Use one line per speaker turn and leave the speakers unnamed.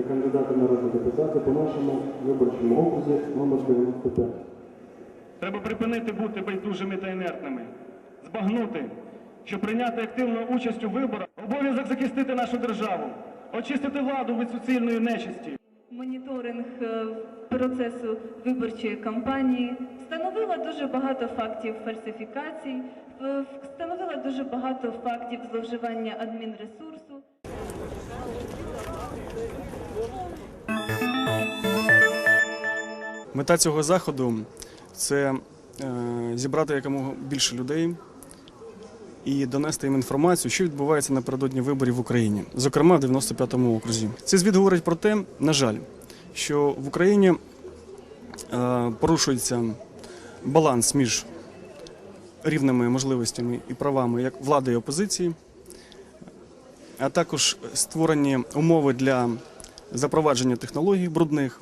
кандидати народні депутати по нашому виборчому окрузі номер 95.
Треба припинити бути байдужими та інертними, збагнути, що прийняти активну участь у виборах обов'язок захистити нашу державу, очистити владу від суцільної нечисті.
Моніторинг е, процесу виборчої кампанії встановила дуже багато фактів фальсифікацій, е, встановила дуже багато фактів зловживання адмінресурсу.
Мета цього заходу це е, зібрати якомога більше людей і донести їм інформацію, що відбувається напередодні виборів в Україні, зокрема в 95-му окрузі. Цей звіт говорить про те, на жаль, що в Україні е, порушується баланс між рівними можливостями і правами як влади і опозиції, а також створені умови для запровадження технологій брудних,